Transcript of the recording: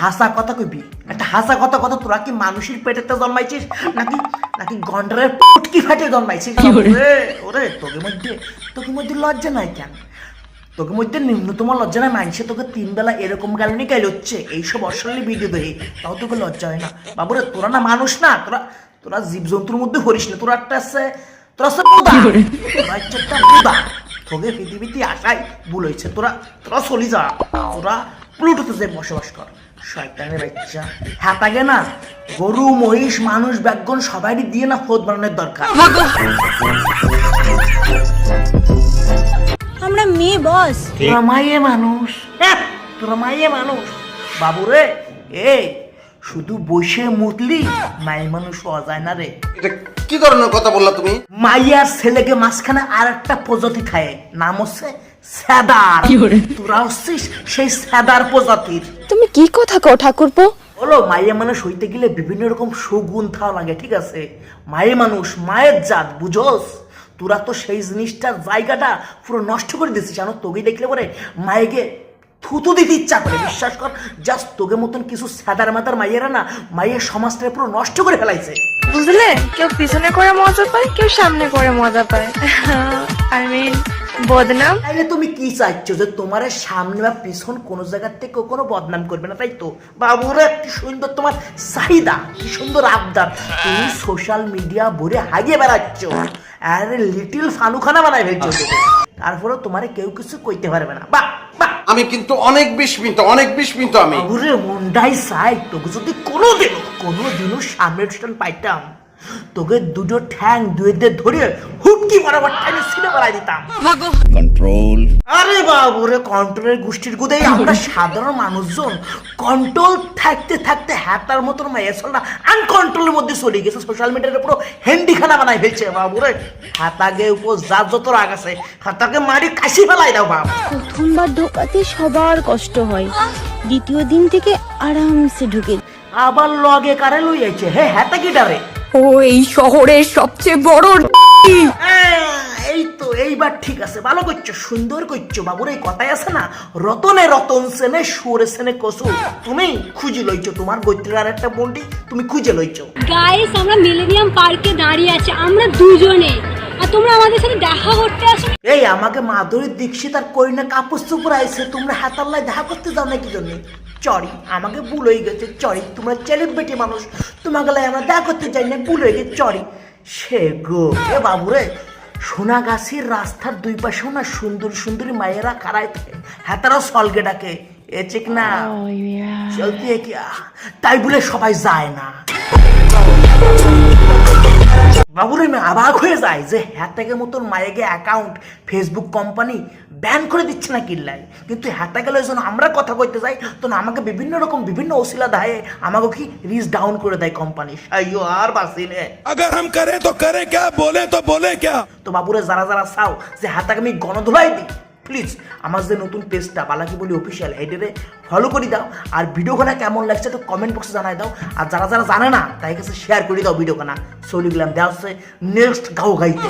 হাসা কথা কইবি? একটা হাসা কথা কথা তোরা কি মানুষের পেটেতে জন্মাইছিস? নাকি নাকি গন্ডারের পুটকি ফাটে জন্মাইছিস? ওরে ওরে তোকে মধ্যে তোকে মধ্যে লজ্জা নাই কেন? তোকে মধ্যে নিম্নতম লজ্জা নাই মানছে তোকে তিন বেলা এরকম গালনি গাইল হচ্ছে। এইসব অশ্লীল ভিডিও দেখে তাও তোকে লজ্জা হয় না। বাবুরে তোরা না মানুষ না তোরা তোরা জীবজন্তুর মধ্যে হরিস না। তোরা একটা আছে তোরা বুদা। তোরা হচ্ছে একটা বুদা। তোকে পৃথিবীতে আসাই ভুল হয়েছে। তোরা তোরা চলি যা। তোরা প্লুটোতে যে বসবাস কর। শয়তানের বাচ্চা। হ্যাঁ না গরু মহিষ মানুষ ব্যাগন সবাই দিয়ে না ফোদ বানানোর দরকার। আমরা মেয়ে বস তোরা মাইয়ে মানুষ। হ্যাঁ, তোরা মাইয়ে মানুষ। বাবুরে এ শুধু বসে মুতলি মাই মানুষ হওয়া যায় না রে। এটা কি ধরনের কথা বললা তুমি? মাইয়ার ছেলেকে মাঝখানে আর একটা প্রজাতি খায়। নাম হচ্ছে স্যাদার। তোরা হচ্ছিস সেই স্যাদার প্রজাতির। তুমি কি কথা কও ঠাকুরপো? বলো মাইয়া মানুষ হইতে গেলে বিভিন্ন রকম সুগুণ থাও লাগে ঠিক আছে? মায়ে মানুষ মায়ের জাত বুঝোস? তোরা তো সেই জিনিসটার জায়গাটা পুরো নষ্ট করে দিছিস জানো? তোকে দেখলে পরে মায়েকে থুতু দিতে ইচ্ছা করে বিশ্বাস কর। জাস্ট তোকে মতন কিছু সাদার মাতার মাইয়েরা না মায়ের সমাজটা পুরো নষ্ট করে ফেলাইছে। বুঝলে? কেউ পিছনে করে মজা পায় কেউ সামনে করে মজা পায়। আই মিন বদনাম? তাইলে তুমি কি চাইছো যে তোমার সামনে বা পিছন কোনো জায়গার থেকে কোনো বদনাম করবে না তাই তো? বাবুরা কি সুন্দর তোমার চাহিদা কি সুন্দর আবদার। তুমি সোশ্যাল মিডিয়া ভরে হারিয়ে বেড়াচ্ছ। আরে লিটিল ফানুখানা বানাই ফেলছো তুমি। তারপরেও তোমারে কেউ কিছু কইতে পারবে না। বাহ বাহ। আমি কিন্তু অনেক বিস্মিত অনেক বিস্মিত আমি। বাবুরে মন্ডাই সাই তোকে যদি কোনোদিন কোনোদিনও সামনের স্থান পাইতাম তোকে দুটো ঠ্যাং দুয়ে দিয়ে ধরে হুটকি বরাবর টাইনে ছিঁড়ে বেড়াই দিতাম। Control. আরে বাবুরে কন্ট্রোলের গোষ্ঠীর গুদেই আমরা সাধারণ মানুষজন কন্ট্রোল থাকতে থাকতে হ্যাতার মতন মাইয়াসলটা আনকন্ট্রোলের মধ্যে চলে গেছে। সোশ্যাল মিডিয়ার পুরো হেন্ডিখানা বানাই ফেলছে বাবু রে। হাতাকে উপর যার যত রাগ আছে হাতাকে মারি কাশি ফেলাই দাও বাপ প্রথমবার ঢোকাতে সবার কষ্ট হয়। দ্বিতীয় দিন থেকে আরামসে ঢুকে আবার লগে কারে লই আইছে হে হাতা কি ডারে? ও এই শহরের সবচেয়ে বড় হ্যাঁ, এই তো এইবার ঠিক আছে। ভালো করছ সুন্দর করছ বাবুর এই কথাই আছে না রতনে রতন সেনে সুরে সেনে কসু। তুমি খুঁজে লইছো তোমার গোত্রের আর একটা বন্ডি তুমি খুঁজে লইছো। গাইস আমরা মিলেনিয়াম পার্কে দাঁড়িয়ে আছি আমরা দুজনে। আর তোমরা আমাদের সাথে দেখা করতে আসো। এই আমাকে মাধুরী দীক্ষিত আর করিনা কাপুর সুপুর আইছে তোমরা হাতাল্লায় দেখা করতে যাও নাকি জন্য? চরি আমাকে ভুল হয়ে গেছে চরি। তোমরা সেলিব্রিটি মানুষ তোমাকে লাই আমরা দেখা করতে চাই না ভুল হয়ে গেছে চরি। সে গো এ বাবুরে সোনাগাছির রাস্তার দুই পাশে না সুন্দর সুন্দরী মায়েরা কারাই থাকে। হাতারা সলগে ডাকে। এ চেক না? চলতে কি? তাই বলে সবাই যায় না। বাবুরে আমি অবাক হয়ে যায় যে হ্যাটাকের মতন মায়েকে অ্যাকাউন্ট ফেসবুক কোম্পানি ব্যান করে দিচ্ছে না কিল্লাই কিন্তু হ্যাটা গেলে যখন আমরা কথা কইতে যাই তখন আমাকে বিভিন্ন রকম বিভিন্ন ওসিলা দেয় আমাকে কি রিচ ডাউন করে দেয় কোম্পানি সাইও আর বাসিনে अगर हम करें तो करें क्या बोले तो बोले क्या তো বাবুরে যারা যারা চাও যে হাতাকে আমি গণধোলাই দিই প্লিজ আমার যে নতুন পেজটা বালাকি বলি অফিসিয়াল হেডেরে ফলো করে দাও আর ভিডিওখানা কেমন লাগছে তো কমেন্ট বক্সে জানাই দাও আর যারা যারা জানে না তাই কাছে শেয়ার করে দাও ভিডিওখানা চলে গেলাম দেওয়া হচ্ছে নেক্সট গাও গাইতে